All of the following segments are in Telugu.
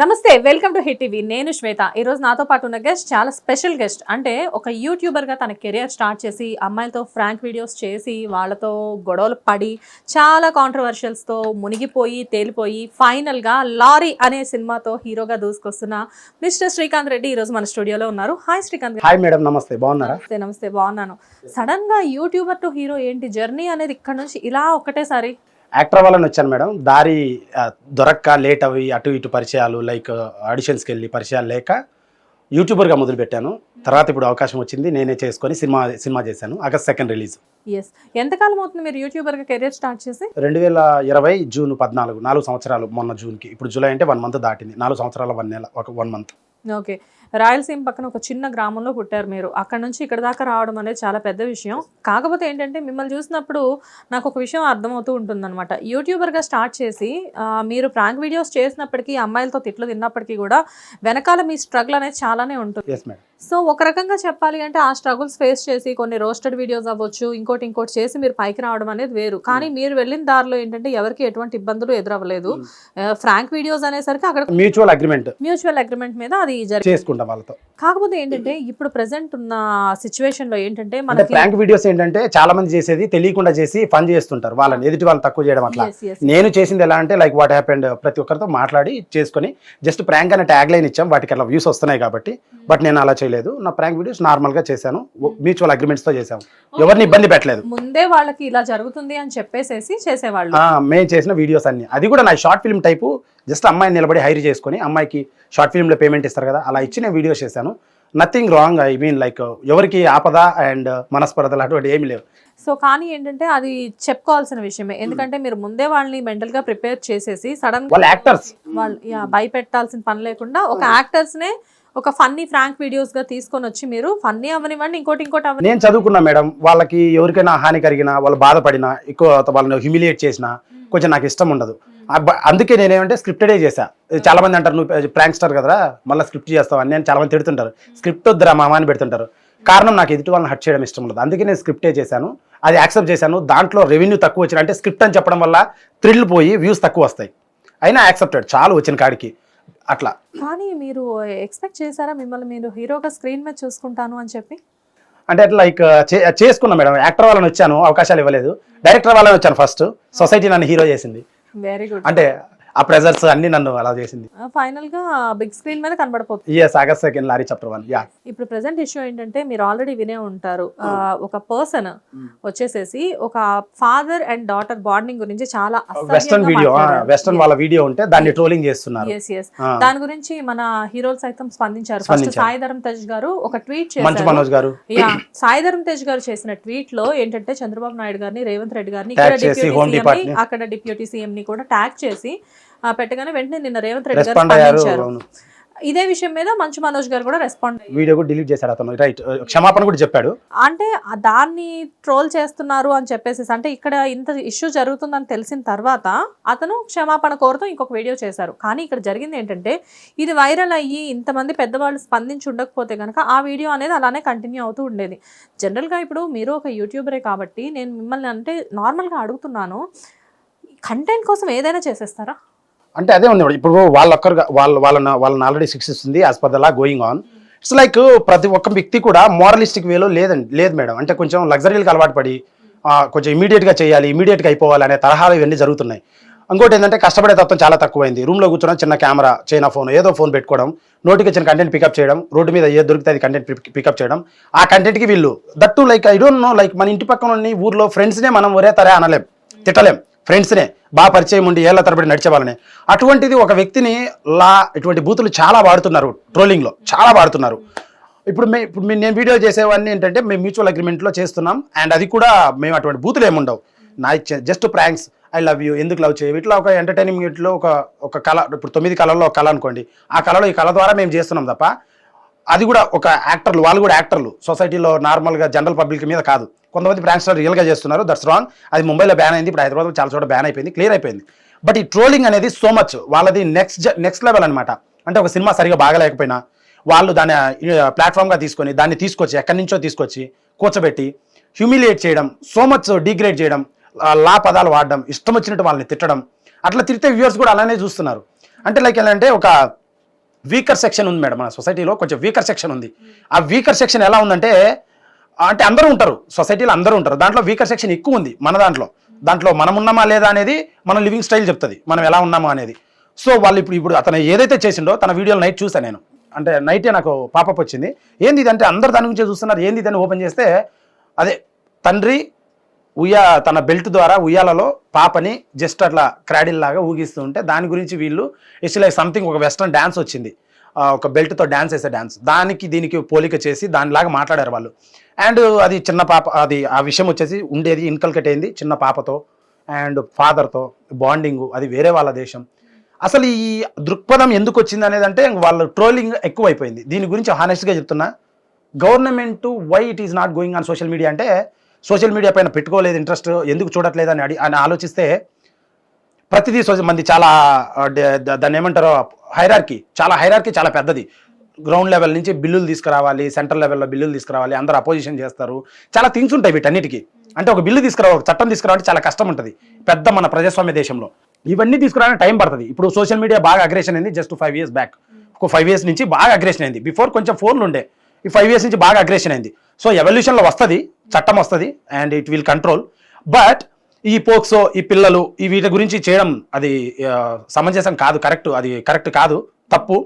నమస్తే వెల్కమ్ టు హిట్ టీవీ. నేను శ్వేత. ఈరోజు నాతో పాటు ఉన్న గెస్ట్ చాలా స్పెషల్ గెస్ట్ అంటే ఒక యూట్యూబర్గా తన కెరియర్ స్టార్ట్ చేసి అమ్మాయిలతో ఫ్రాంక్ వీడియోస్ చేసి వాళ్ళతో గొడవలు పడి చాలా కాంట్రవర్షియల్స్తో మునిగిపోయి తేలిపోయి ఫైనల్గా లారీ అనే సినిమాతో హీరోగా దూసుకొస్తున్న మిస్టర్ శ్రీకాంత్ రెడ్డి ఈరోజు మన స్టూడియోలో ఉన్నారు. Hi Srikanth Reddy hi madam నమస్తే. బాగున్నారా? నమస్తే నమస్తే. బాగున్నాను. సడన్గా యూట్యూబర్ టు హీరో ఏంటి? జర్నీ అనేది ఇక్కడ నుంచి ఇలా ఒక్కటేసారి యాక్టర్ వాళ్ళని వచ్చాను మేడం. దారి దొరక్క లేట్ అవి అటు ఇటు పరిచయాలు లైక్ ఆడిషన్స్కి వెళ్ళి పరిచయాలు లేక యూట్యూబర్గా మొదలుపెట్టాను. తర్వాత ఇప్పుడు అవకాశం వచ్చింది నేనే చేసుకొని సినిమా సినిమా చేశాను. August second release. ఎస్ ఎంతకాలం అవుతుంది మీరు యూట్యూబర్గా కెరియర్ స్టార్ట్ చేసి? రెండు వేల ఇరవై జూన్ పద్నాలుగు నాలుగు సంవత్సరాలు మొన్న జూన్కి. ఇప్పుడు జూలై అంటే వన్ మంత్ దాటింది. నాలుగు సంవత్సరాల వన్ నెల ఒక వన్ మంత్. ఓకే. రాయలసీమ పక్కన ఒక చిన్న గ్రామంలో పుట్టారు మీరు. అక్కడ నుంచి ఇక్కడ దాకా రావడం అనేది చాలా పెద్ద విషయం. కాకపోతే ఏంటంటే మిమ్మల్ని చూసినప్పుడు నాకు ఒక విషయం అర్థమవుతూ ఉంటుందన్నమాట. యూట్యూబర్గా స్టార్ట్ చేసి మీరు ప్రాంక్ వీడియోస్ చేసినప్పటికీ అమ్మాయిలతో తిట్లు తిన్నప్పటికీ కూడా వెనకాల మీ స్ట్రగుల్ అనేది చాలానే ఉంటుంది. సో ఒక రకంగా చెప్పాలి అంటే ఆ స్ట్రగుల్స్ ఫేస్ చేసి కొన్ని రోస్టెడ్ వీడియోస్ అవ్వచ్చు ఇంకోటి ఇంకోటి చేసి మీరు పైకి రావడం అనేది వేరు. కానీ మీరు వెళ్ళిన దారిలో ఏంటంటే ఎవరికి ఎటువంటి ఇబ్బందులు ఎదురవ్వలేదు. ఫ్రాంక్ వీడియోస్ అనేసరికి అక్కడ మ్యూచువల్ అగ్రిమెంట్ మ్యూచువల్ అగ్రిమెంట్ మీద అది చేసుకుంటాం. వాళ్ళతో. కాకపోతే ఏంటంటే ఇప్పుడు ప్రెసెంట్ ఉన్న సిచ్యువేషన్లో ఏంటంటే మనకి ప్రాంక్ వీడియోస్ ఏంటంటే చాలా మంది చేసేది తెలియకుండా చేసి ఫన్ చేస్తుంటారు. వాళ్ళని ఎదుటి వాళ్ళు తక్కువ చేయడం అట్లా. నేను చేసింది ఎలా అంటే లైక్ వాట్ హ్యాపెండ్ ప్రతి ఒక్కరితో మాట్లాడి చేసుకొని జస్ట్ ప్రాంక్ అనే ట్యాగ్ లైన్ ఇచ్చాం. వాటికి అలా వ్యూస్ వస్తున్నాయి కాబట్టి. బట్ నేను అలా చేయలేదు. నా ప్రాంక్ వీడియోస్ నార్మల్గా చేశాను. మ్యూచువల్ అగ్రిమెంట్స్తో చేశాము. ఎవరిని ఇబ్బంది పెట్టలేదు. ముందే వాళ్ళకి ఇలా జరుగుతుంది అని చెప్పేసేసి చేసేవాళ్ళు. మేము చేసిన వీడియోస్ అన్ని. అది కూడా నా షార్ట్ ఫిల్మ్ టైపు జస్ట్ అమ్మాయిని నిలబడి హైర్ చేసుకొని అమ్మాయికి షార్ట్ ఫిల్మ్లో పేమెంట్ ఇస్తారు కదా అలా ఇచ్చి నేను వీడియోస్ చేశాను. Nothing wrong I mean like ఎవరికి ఆపద అండ్ మనస్పర్ధలు అటువంటి ఏమి లేవు. సో కానీ ఏంటంటే అది చెప్పుకోవాల్సిన విషయమే. ఎందుకంటే మీరు ముందే వాళ్ళని మెంటల్గా ప్రిపేర్ చేసేసి సడన్ వాళ్ళు యాక్టర్స్. వాళ్ళు భయపెట్టాల్సిన పని లేకుండా ఒక యాక్టర్స్ నే ఒక ఫన్నీ ఫ్రాంక్ వీడియోస్గా తీసుకొని వచ్చి మీరు ఫన్నీ అవనివ్వండి ఇంకోటి ఇంకోటి అవని నేను చదువుకున్నా మేడం వాళ్ళకి ఎవరికైనా హాని కలిగినా వాళ్ళు బాధపడినా ఎక్కువ వాళ్ళని హ్యూమిలియేట్ చేసినా కొంచెం నాకు ఇష్టం ఉండదు. బ- అందుకే నేనేమంటే స్క్రిప్టెడే చేశా. చాలా మంది అంటారు నువ్వు ప్రాంక్ స్టార్ కదరా మళ్ళీ స్క్రిప్ట్ చేస్తావు అని నేను చాలా మంది తిడుతుంటారు. స్క్రిప్ట్ వద్దురా మామ అని పెడుతుంటారు. కారణం నాకు ఎదుటి వాళ్ళని హట్ చేయడం ఇష్టం ఉండదు. అందుకే నేను స్క్రిప్టే చేశాను. అది యాక్సెప్ట్ చేశాను. దాంట్లో రెవెన్యూ తక్కువ వచ్చిన అంటే స్క్రిప్ట్ అని చెప్పడం వల్ల థ్రిల్ పోయి వ్యూస్ తక్కువ వస్తాయి. అయినా యాక్సెప్టెడ్ చాలు వచ్చిన కాడికి. అట్లా. కానీ మీరు ఎక్స్పెక్ట్ చేశారా మిమ్మల్ని మీరు హీరోగా స్క్రీన్ మీద చూసుకుంటాను అని చెప్పి? అంటే అట్లా లైక్ చేసుకున్నా మేడం. యాక్టర్ వాళ్ళని వచ్చాను అవకాశాలు ఇవ్వలేదు. డైరెక్టర్ వాళ్ళని వచ్చాను ఫస్ట్. సొసైటీ నన్ను హీరో చేసింది. వెరీ గుడ్ అంటే ఆ ప్రెజర్స్ అన్ని నన్ను అలా చేసింది. ఫైనల్గా బిగ్ స్క్రీన్ మీద కనబడిపోతుంది. Yes August second lorry chapter one yeah ఇప్పుడు ప్రెసెంట్ ఇష్యూ ఏంటంటే మీరు ఆల్రెడీ వినే ఉంటారు. ఆ, ఒక పర్సన్ వచ్చేసేసి ఒక ఫాదర్ అండ్ డాటర్ బాండింగ్ గురించి చాలా వెస్టర్న్ వీడియో వెస్టర్న్ వాళ్ళ వీడియో ఉంటే దాన్ని ట్రోలింగ్ చేస్తున్నారు. Yes yes. దాని గురించి మన హీరోలు సైతం స్పందించారు. ఫస్ట్. సాయి ధరమ్ తేజ్ గారు ఒక ట్వీట్ మంచు చేశారు మనోజ్ గారు. యా సాయి ధరమ్ తేజ్ గారు చేసిన ట్వీట్లో ఏంటంటే చంద్రబాబు నాయుడు గారిని రేవంత్ రెడ్డి గారిని ఇక్కడ డిప్యూటీ సీఎం. అక్కడ డిప్యూటీ సీఎం ని కూడా ట్యాగ్ చేసి పెట్టగానే వెంటనే నిన్న రేవంత్ రెడ్డి గారు స్పందించారు. ఇదే విషయం మీద మంచు మనోజ్ గారు కూడా రెస్పాండ్ వీడియో కూడా డిలీట్ చేశాడు అతను. రైట్ క్షమాపణ కూడా చెప్పాడు. అంటే దాన్ని ట్రోల్ చేస్తున్నారు అని చెప్పేసి అంటే ఇక్కడ ఇంత ఇష్యూ జరుగుతుందని తెలిసిన తర్వాత అతను క్షమాపణ కోరుతూ ఇంకొక వీడియో చేశారు. కానీ ఇక్కడ జరిగింది ఏంటంటే ఇది వైరల్ అయ్యి ఇంతమంది పెద్దవాళ్ళు స్పందించి ఉండకపోతే కనుక ఆ వీడియో అనేది అలానే కంటిన్యూ అవుతూ ఉండేది. జనరల్గా ఇప్పుడు మీరు ఒక యూట్యూబరే కాబట్టి నేను మిమ్మల్ని అంటే నార్మల్గా అడుగుతున్నాను. కంటెంట్ కోసం ఏదైనా చేసేస్తారా? అంటే అదే ఉంది మేడం. ఇప్పుడు వాళ్ళొక్కరు వాళ్ళ వాళ్ళ వాళ్ళని already శిక్షిస్తుంది as per law going on it's like ప్రతి ఒక్క వ్యక్తి కూడా మోరలిస్టిక్ వేలో లేదండి లేదు మేడం. అంటే కొంచెం లగ్జరీలకు అలవాటు పడి కొంచెం ఇమీడియట్గా చేయాలి ఇమీడియట్గా అయిపోవాలి అనే తరహాలు ఇవన్నీ జరుగుతున్నాయి. ఇంకోటి ఏంటంటే కష్టపడే తత్వం చాలా తక్కువైంది. రూమ్లో కూర్చోడం చిన్న కెమెరా చైనా ఫోన్ ఏదో ఫోన్ పెట్టుకోవడం నోటికి వచ్చిన కంటెంట్ పికప్ చేయడం రోడ్డు మీద ఏ దొరికితే అది కంటెంట్ పికప్ చేయడం. ఆ కంటెంట్కి వీళ్ళు that like I don't know like మన ఇంటి పక్కన ఉన్న ఊర్లో ఫ్రెండ్స్నే మనం ఒరే తరే అనలేం తిట్టలేం. ఫ్రెండ్స్నే బాగా పరిచయం ఉండి ఏళ్ళ తరబడి నడిచే వాళ్ళని. అటువంటిది ఒక వ్యక్తిని లా ఇటువంటి బూతులు చాలా వాడుతున్నారు ట్రోలింగ్లో చాలా వాడుతున్నారు. ఇప్పుడు మే ఇప్పుడు నేను వీడియో చేసేవన్నీ ఏంటంటే మేము మ్యూచువల్ అగ్రిమెంట్లో చేస్తున్నాం. అండ్ అది కూడా మేము అటువంటి బూతులు ఏముండవు నా just pranks I love you ఎందుకు లవ్ చేయవు. ఇట్లా ఒక ఎంటర్టైన్మెంట్లో ఒక ఒక కళ ఇప్పుడు తొమ్మిది కళల్లో ఒక కళ అనుకోండి. ఆ కళలో ఈ కళ ద్వారా మేము చేస్తున్నాం తప్ప అది కూడా ఒక యాక్టర్లు వాళ్ళు కూడా యాక్టర్లు. సొసైటీలో నార్మల్గా జనరల్ పబ్లిక్ మీద కాదు. కొంతమంది ప్రాంక్స్టర్ రియల్గా చేస్తున్నారు. దట్స్ రాంగ్ అది ముంబైలో బ్యాన్ అయింది. ఇప్పుడు హైదరాబాద్లో చాలా చోట బ్యాన్ అయిపోయింది. క్లియర్ అయిపోయింది. బట్ ఈ ట్రోలింగ్ అనేది సో మచ్ వాళ్ళది నెక్స్ట్ నెక్స్ట్ లెవెల్ అనమాట అంటే ఒక సినిమా సరిగా బాగలేకపోయినా వాళ్ళు దాన్ని ప్లాట్ఫామ్గా తీసుకొని దాన్ని తీసుకొచ్చి ఎక్కడి నుంచో తీసుకొచ్చి కూర్చోబెట్టి హ్యూమిలియేట్ చేయడం సో మచ్ డిగ్రేడ్ చేయడం లా పదాలు వాడడం ఇష్టం వచ్చినట్టు వాళ్ళని తిట్టడం అట్లా తిరిగితే వ్యూవర్స్ కూడా అలానే చూస్తున్నారు. అంటే లైక్ ఎలా అంటే ఒక వీకర్ సెక్షన్ ఉంది మేడం మన సొసైటీలో కొంచెం వీకర్ సెక్షన్ ఉంది. ఆ వీకర్ సెక్షన్ ఎలా ఉందంటే అంటే అందరూ ఉంటారు. సొసైటీలో అందరూ ఉంటారు. దాంట్లో వీకర్ సెక్షన్ ఎక్కువ ఉంది మన దాంట్లో. దాంట్లో మనం ఉన్నామా లేదా అనేది మన లివింగ్ స్టైల్ చెప్తుంది. మనం ఎలా ఉన్నామా అనేది. సో వాళ్ళు ఇప్పుడు ఇప్పుడు అతను ఏదైతే చేసిండో తన వీడియోలు నైట్ చూసాను నేను. అంటే నైటే నాకు పాపప్ వచ్చింది. ఏంది ఇదంటే అందరు దాని గురించి చూస్తున్నారు. ఏంది ఇదని ఓపెన్ చేస్తే అదే తండ్రి ఉయ్యా తన బెల్ట్ ద్వారా ఉయ్యాలలో పాపని జస్ట్ అట్లా క్రాడిల్ లాగా ఊగిస్తూ ఉంటే దాని గురించి వీళ్ళు ఇట్స్ లైక్ సంథింగ్ ఒక వెస్ట్రన్ డ్యాన్స్ వచ్చింది. ఒక బెల్ట్తో డ్యాన్స్ వేసే డ్యాన్స్ దానికి దీనికి పోలిక చేసి దానిలాగా మాట్లాడారు వాళ్ళు. అండ్ అది చిన్న పాప అది ఆ విషయం వచ్చేసి ఉండేది ఇన్కల్కెట్ అయింది చిన్న పాపతో అండ్ ఫాదర్తో బాండింగ్ అది వేరే వాళ్ళ దేశం. అసలు ఈ దృక్పథం ఎందుకు వచ్చింది అనేది అంటే వాళ్ళు ట్రోలింగ్ ఎక్కువైపోయింది. దీని గురించి హానెస్ట్గా చెప్తున్నా government why it is not going on social media అంటే సోషల్ మీడియా పైన పెట్టుకోలేదు ఇంట్రెస్ట్ ఎందుకు చూడట్లేదు అని అడి అని ఆలోచిస్తే ప్రతిదీ మంది చాలా దాన్ని ఏమంటారో హైరార్కీ చాలా హైరార్కీ చాలా పెద్దది. గ్రౌండ్ లెవెల్ నుంచి బిల్లులు తీసుకురావాలి సెంట్రల్ లెవెల్లో బిల్లులు తీసుకురావాలి అందరూ అపోజిషన్ చేస్తారు. చాలా థింగ్స్ ఉంటాయి వీటన్నిటికీ. అంటే ఒక బిల్లు తీసుకురావాలి చట్టం తీసుకురావాలంటే చాలా కష్టం ఉంటుంది. పెద్ద మన ప్రజాస్వామ్య దేశంలో. ఇవన్నీ తీసుకురావడానికి టైం పడుతుంది. ఇప్పుడు సోషల్ మీడియా బాగా అగ్రేషన్ అయింది జస్ట్ ఫైవ్ ఇయర్స్ బ్యాక్. ఒక ఫైవ్ ఇయర్స్ నుంచి బాగా అగ్రేషన్ అయింది. బిఫోర్ కొంచెం ఫోన్లు ఉండే. ఈ ఫైవ్ ఇయర్స్ నుంచి బాగా అగ్రేషన్ అయింది. సో ఎవల్యూషన్లో వస్తుంది చట్టం వస్తుంది and it will control. But ఈ పోక్సో ఈ పిల్లలు ఈ వీటి గురించి చేయడం అది సమంజసం కాదు కరెక్ట్ అది కరెక్ట్ కాదు తప్పు.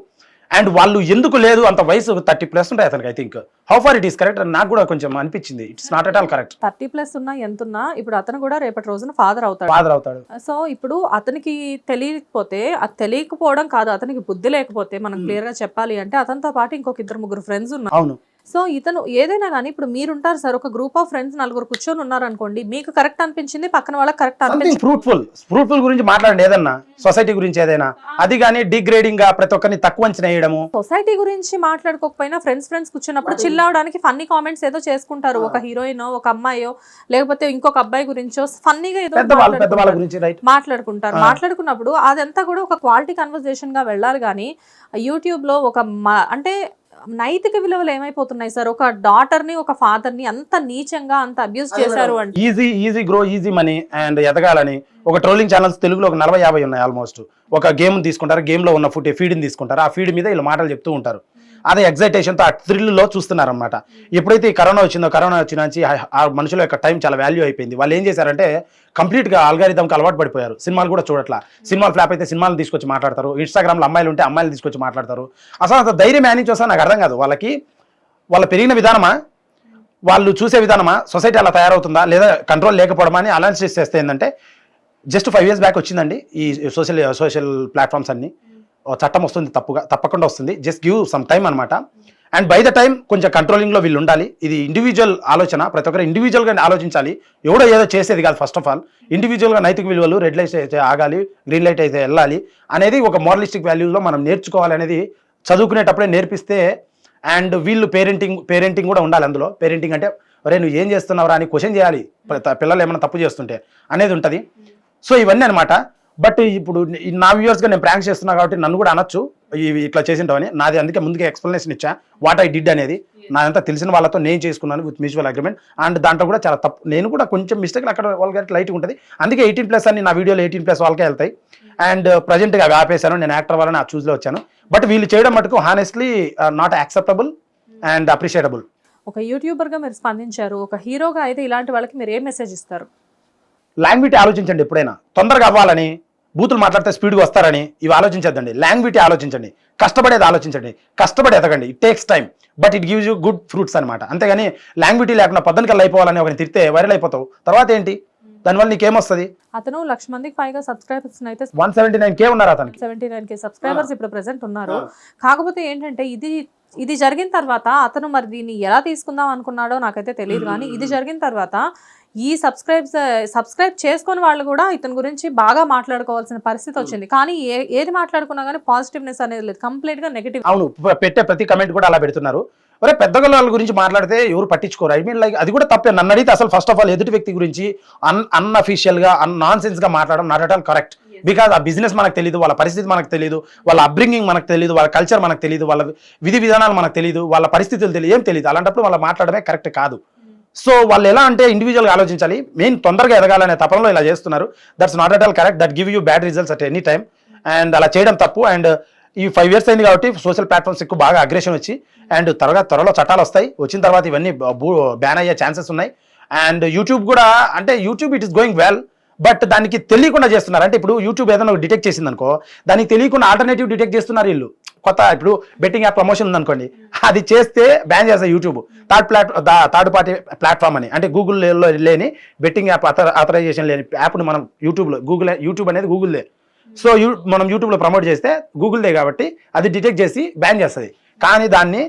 అండ్ వాళ్ళు ఎందుకు లేదు అంత వయసు థర్టీ ప్లస్ ఉంటాయి అతనికి I think. How far it is correct నాకు కూడా కొంచెం అనిపించింది. It's not at all correct thirty plus ఉన్నా ఎంత ఉన్నా ఇప్పుడు అతను కూడా రేపటి రోజున ఫాదర్ అవుతాడు. ఫాదర్ అవుతాడు. సో ఇప్పుడు అతనికి తెలియకపోతే అది తెలియకపోవడం కాదు అతనికి బుద్ధి లేకపోతే మనం Hmm. క్లియర్గా చెప్పాలి అంటే అతనితో పాటు ఇంకొక ఇద్దరు ముగ్గురు ఫ్రెండ్స్ ఉన్నారు. అవును. సో ఇతను ఏదైనా కానీ ఇప్పుడు మీరుంటారు సార్ ఒక గ్రూప్ ఆఫ్ ఫ్రెండ్స్ నలుగురు కూర్చొని ఉన్నారు అనుకోండి మీకు కరెక్ట్ అనిపించింది పక్కన వాళ్ళకి కరెక్ట్ అనిపించింది. ఫ్రూట్ఫుల్ ఫ్రూట్ఫుల్ గురించి మాట్లాడండి ఏదన్నా సొసైటీ గురించి ఏదైనా. అది కానీ డిగ్రేడింగ్గా ప్రతి ఒక్కరిని తక్కువ అంచనా వేయడము. సొసైటీ గురించి మాట్లాడుకోకపోయినా ఫ్రెండ్స్ ఫ్రెండ్స్ కూర్చున్నప్పుడు చిల్ అవడానికి ఫన్నీ కామెంట్స్ ఏదో చేసుకుంటారు. ఒక హీరోయిన్ ఒక అమ్మాయో లేకపోతే ఇంకొక అబ్బాయి గురించో ఫన్నీగా ఏదో మాట్లాడుకుంటారు. గురించి రైట్ మాట్లాడుకుంటారు. ఆ. మాట్లాడుకున్నప్పుడు అదంతా కూడా ఒక క్వాలిటీ కన్వర్జేషన్గా వెళ్ళాలి కానీ యూట్యూబ్లో ఒక అంటే నైతిక విలువలు ఏమైపోతున్నాయి సార్? ఒక డాటర్ని ఒక ఫాదర్ని అంత నీచంగా అంత అబ్యూస్ చేశారు అంటే? Easy easy grow easy money and ఎదగాలని ఒక ట్రోలింగ్ ఛానల్స్ తెలుగులో ఒక నలభై యాభై ఉన్నాయి ఆల్మోస్ట్ ఒక గేమ్ తీసుకుంటారు గేమ్లో ఉన్న ఫుట్ ఫీడ్ని తీసుకుంటారు. ఆ ఫీడ్ మీద వీళ్ళు మాటలు చెప్తూ ఉంటారు. అదే ఎగ్జైటేషన్తో ఆ థ్రిల్లో లో ఎప్పుడైతే ఈ కరోనా వచ్చిందో కరోనా వచ్చిన నుంచి ఆ- మనుషుల యొక్క టైం చాలా వాల్యూ అయిపోయింది. వాళ్ళు ఏం చేశారంటే కంప్లీట్గా ఆల్గారిథంకి అలవాటు పడిపోయారు. సినిమాలు కూడా చూడట్లా. సినిమాలు ఫ్లాప్ అయితే సినిమాలు తీసుకొచ్చి మాట్లాడతారు. ఇన్స్టాగ్రామ్లో అమ్మాయిలు ఉంటే అమ్మాయిలు తీసుకొచ్చి మాట్లాడతారు. అసలు అంత ధైర్యం మేనేజ్ వస్తా నాకు అర్థం కాదు. వాళ్ళకి వాళ్ళ పెరిగిన విధానమా? వాళ్ళు చూసే విధానమా? సొసైటీ అలా తయారవుతుందా? లేదా కంట్రోల్ లేకపోవడమా అని అనాలిసిస్ చేస్తే ఏంటంటే జస్ట్ ఫైవ్ ఇయర్స్ బ్యాక్ వచ్చిందండి ఈ సోషల్ సోషల్ ప్లాట్ఫామ్స్ అన్ని. చట్టం వస్తుంది తప్పుగా తప్పకుండా వస్తుంది. జస్ట్ గివ్ సమ్ టైం అనమాట అండ్ బై ద టైం కొంచెం కంట్రోలింగ్లో వీళ్ళు ఉండాలి. ఇది ఇండివిజువల్ ఆలోచన. ప్రతి ఒక్కరు ఇండివిజువల్గా ఆలోచించాలి. ఎవడో ఏదో చేసేది కాదు ఫస్ట్ ఆఫ్ ఆల్ ఇండివిజువల్గా నైతిక విలువలు రెడ్ లైట్ అయితే ఆగాలి గ్రీన్ లైట్ అయితే వెళ్ళాలి అనేది ఒక మోరలిస్టిక్ వాల్యూలో మనం నేర్చుకోవాలి అనేది చదువుకునేటప్పుడే నేర్పిస్తే అండ్ వీళ్ళు పేరెంటింగ్ పేరెంటింగ్ కూడా ఉండాలి అందులో. పేరెంటింగ్ అంటే ఒరే నువ్వు ఏం చేస్తున్నావురా? అని క్వశ్చన్ చేయాలి. పిల్లలు ఏమైనా తప్పు చేస్తుంటే అనేది ఉంటుంది. సో ఇవన్నీ అనమాట బట్ ఇప్పుడు నా వ్యూవర్స్గా నేను ప్రాంక్ చేస్తున్నా కాబట్టి నన్ను కూడా అనొచ్చు. ఇవి ఇట్లా చేసింటావని. నాది అందుకే ముందుగా ఎక్స్ప్లెనేషన్ ఇచ్చా. వాట్ ఐ డిడ్ అనేది. నాదంతా తెలిసిన వాళ్ళతో నేను చేసుకున్నాను విత్ మ్యూచువల్ అగ్రిమెంట్ అండ్ దాంట్లో కూడా చాలా తప్పు నేను కూడా కొంచెం మిస్టేక్ అక్కడ వాళ్ళకి లైట్ ఉంటుంది. అందుకే ఎయిటీన్ ప్లస్ అని నా వీడియోలో ఎయిటీన్ ప్లస్ వాళ్ళకే వెళ్తాయి. అండ్ ప్రజెంట్గా అవి ఆపేశాను. నేను యాక్టర్ వల్ల ఆ చూస్లో వచ్చాను. బట్ వీళ్ళు చేయడం మటుకు honestly not acceptable and appreciable ఒక యూట్యూబర్గా మీరు స్పందించారు. ఒక హీరోగా అయితే ఇలాంటి వాళ్ళకి మీరు ఏం మెసేజ్ ఇస్తారు? లాంగ్విటీ ఆలోచించండి ఎప్పుడైనా. తొందరగా అవ్వాలని బూతులు మాట్లాడితే స్పీడ్గా వస్తారని ఇవి ఆలోచించద్దండి. లాంగ్విటీ ఆలోచించండి. కష్టపడేది ఆలోచించండి. కష్టపడి ఎదగండి. It takes time but it gives you good fruits అనమాట అంతేగాని లాంగ్విటీ లేకుండా పొద్దునకల్లా అయిపోవాలని ఒకరిని తిడితే వైరల్ అయిపోతావు. తర్వాత ఏంటి? దానివల్ల నీకేమొస్తుంది అతను లక్ష మందికి పైగా సబ్స్క్రైబర్స్ అయితే వన్ సెవెంటీ నైన్ కే ఉన్నారు అతనికి. సెవెంటీ నైన్ కే సబ్స్క్రైబర్స్ ఇప్పుడు ప్రెసెంట్ ఉన్నారు. కాకపోతే ఏంటంటే ఇది ఇది జరిగిన తర్వాత అతను మరి దీన్ని ఎలా తీసుకుందాం అనుకున్నాడో నాకైతే తెలియదు కానీ ఇది జరిగిన తర్వాత ఈ సబ్స్క్రైబ్స్ సబ్స్క్రైబ్ చేసుకుని వాళ్ళు కూడా ఇతని గురించి బాగా మాట్లాడుకోవాల్సిన పరిస్థితి వచ్చింది. కానీ ఏది మాట్లాడుకున్నా కానీ పాజిటివ్నెస్ అనేది లేదు. కంప్లీట్గా నెగిటివ్ అవును. పెట్టే ప్రతి కమెంట్ కూడా అలా పెడుతున్నారు. ఒరే పెద్దగా వాళ్ళ గురించి మాట్లాడితే ఎవరు పట్టించుకోరు. ఐ మీన్ లైక్ అది కూడా తప్పే. నన్ను అడిగితే అసలు ఫస్ట్ ఆఫ్ ఆల్ ఎదుటి వ్యక్తి గురించి అన్ అన్అఫీషియల్గా అన్ నాన్ సెన్స్గా మాట్లాడడం not at all correct because ఆ బిజినెస్ మనకు తెలియదు వాళ్ళ పరిస్థితి మనకు తెలియదు వాళ్ళ అప్బ్రింగింగ్ మనకు తెలియదు వాళ్ళ కల్చర్ మనకు తెలియదు వాళ్ళ విధి విధానాలు మనకు తెలియదు వాళ్ళ పరిస్థితులు తెలియదు ఏం తెలియదు అలాంటప్పుడు వాళ్ళ మాట్లాడమే కరెక్ట్ కాదు. సో వాళ్ళు ఎలా అంటే ఇండివిజువల్గా ఆలోచించాలి. మెయిన్ తొందరగా ఎదగాలనే తపనలో ఇలా చేస్తున్నారు. That's not at all correct that give you bad results at any time and అలా చేయడం తప్పు. అండ్ ఈ ఫైవ్ ఇయర్స్ అయింది కాబట్టి సోషల్ ప్లాట్ఫామ్స్ ఎక్కువ బాగా అగ్రెషన్ వచ్చి అండ్ త్వరగా త్వరలో చట్టాలు వస్తాయి. వచ్చిన తర్వాత ఇవన్నీ బ్యాన్ అయ్యే ఛాన్సెస్ ఉన్నాయి. అండ్ యూట్యూబ్ కూడా అంటే YouTube it is going well but దానికి తెలియకుండా చేస్తున్నారు. అంటే ఇప్పుడు యూట్యూబ్ ఏదైనా డిటెక్ట్ చేసింది అనుకో దానికి తెలియకుండా ఆల్టర్నేటివ్ డిటెక్ట్ చేస్తున్నారు వీళ్ళు. కొత్త ఇప్పుడు బెట్టింగ్ యాప్ ప్రమోషన్ ఉందనుకోండి అది చేస్తే బ్యాన్ చేస్తాయి YouTube third plat third party platform అని. అంటే గూగుల్లో లేని బెట్టింగ్ యాప్ అథరైజేషన్ లేని యాప్ను మనం యూట్యూబ్లో గూగుల్ యూట్యూబ్ అనేది గూగుల్దే సో యూ మనం యూట్యూబ్లో ప్రమోట్ చేస్తే గూగుల్దే కాబట్టి అది డిటెక్ట్ చేసి బ్యాన్ చేస్తుంది. కానీ దాన్ని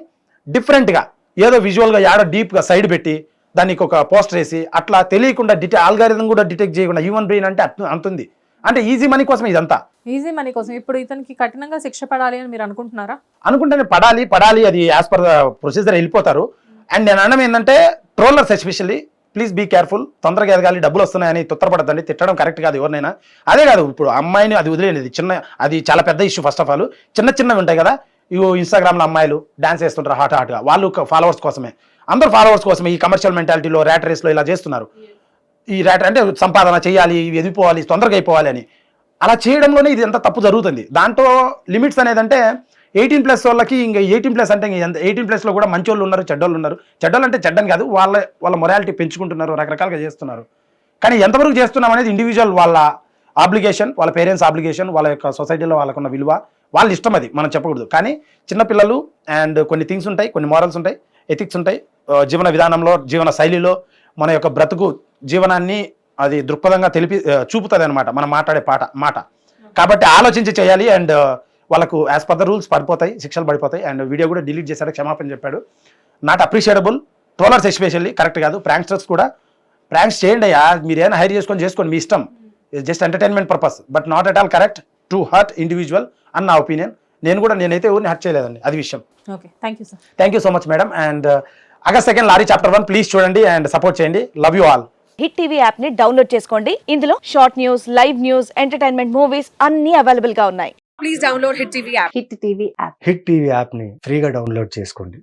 డిఫరెంట్గా ఏదో విజువల్గా యాడో డీప్గా సైడ్ పెట్టి దానికి ఒక పోస్టర్ వేసి అట్లా తెలియకుండా డిటె ఆల్గారిథం కూడా డిటెక్ట్ చేయకుండా హ్యూమన్ బ్రెయిన్ అంటే అట్ అంతుంది. అంటే ఈజీ మనీ కోసం ఇదంతా. ఈజీ మనీ కోసం. ఇప్పుడు ఇతనికి కఠినంగా శిక్ష పడాలి అని మీరు అనుకుంటున్నారా? అనుకుంటేనే పడాలి పడాలి అది యాజ్ పర్ ప్రొసీజర్ వెళ్ళిపోతారు. అండ్ నేను అనడం ఏంటంటే trollers especially please be careful తొందరగా ఎదగాలి డబ్బులు వస్తున్నాయని తొత్తరపడద్దండి తిట్టడం కరెక్ట్ కాదు ఎవరినైనా. అదే కాదు ఇప్పుడు అమ్మాయిని అది వదిలేదు చిన్న అది చాలా పెద్ద ఇష్యూ ఫస్ట్ ఆఫ్ ఆల్ చిన్న చిన్నవి ఉంటాయి కదా ఇవి ఇన్స్టాగ్రామ్లో అమ్మాయిలు డాన్స్ చేస్తుంటారు హాట్ హాట్గా. వాళ్ళు ఫాలోవర్స్ కోసమే. అందరు ఫాలోవర్స్ కోసమే ఈ కమర్షియల్ మెంటాలిటీలో ర్యాట్ రేస్లో ఇలా చేస్తున్నారు. ఈ ర్యాట్ అంటే సంపాదన చేయాలి ఇవి ఎదిగిపోవాలి తొందరగా అయిపోవాలి అని. అలా చేయడంలోనే ఇది ఎంత తప్పు జరుగుతుంది. దాంట్లో లిమిట్స్ అనేది అంటే ఎయిటీన్ ప్లస్ వాళ్ళకి ఇంకా ఎయిటీన్ ప్లస్ అంటే ఎయిటీన్ ప్లస్లో కూడా మంచి వాళ్ళు ఉన్నారు చెడ్డోళ్ళు ఉన్నారు. చెడ్డోళ్ళు అంటే చెడ్డని కాదు వాళ్ళ వాళ్ళ మొరాలిటీ పెంచుకుంటున్నారు రకరకాలుగా చేస్తున్నారు. కానీ ఎంతవరకు చేస్తున్నాం అనేది ఇండివిజువల్ వాళ్ళ ఆబ్లిగేషన్ వాళ్ళ పేరెంట్స్ ఆబ్లిగేషన్ వాళ్ళ యొక్క సొసైటీలో వాళ్ళకున్న విలువ వాళ్ళ ఇష్టం అది మనం చెప్పకూడదు. కానీ చిన్నపిల్లలు అండ్ కొన్ని థింగ్స్ ఉంటాయి కొన్ని మారల్స్ ఉంటాయి ఎథిక్స్ ఉంటాయి. జీవన విధానంలో జీవన శైలిలో మన యొక్క బ్రతుకు జీవనాన్ని అది దృక్పథంగా తెలిపి చూపుతుంది అనమాట మనం మాట్లాడే పాట మాట. కాబట్టి ఆలోచించి చేయాలి అండ్ వాళ్ళకు యాజ్ పర్ ద రూల్స్ పడిపోతాయి శిక్షలు పడిపోతాయి అండ్ వీడియో కూడా డిలీట్ చేశాడు క్షమాపణ చెప్పాడు. Not appreciable trollers especially correct కాదు. ప్రాంక్స్టర్స్ కూడా ప్రాంక్స్ చేయండి అయ్యా. మీరు ఏమైనా హైర్ చేసుకొని చేసుకోండి మీ ఇష్టం. Just entertainment purpose but not at all correct to hurt individual అన్న నా ఒపీనియన్ నేను కూడా నేనైతే ఎవరిని హర్ట్ చేయలేదండి. అది విషయం. Okay thank you sir thank you so much madam and August second lorry chapter one please చూడండి అండ్ సపోర్ట్ చేయండి. Love you all Hit TV యాప్ని డౌన్లోడ్ చేసుకోండి. ఇందులో short news live news entertainment movies అన్ని అవైలబుల్గా ఉన్నాయి. Please download Hit TV app. Hit TV app Hit TV యాప్ని ఫ్రీగా డౌన్లోడ్ చేసుకోండి.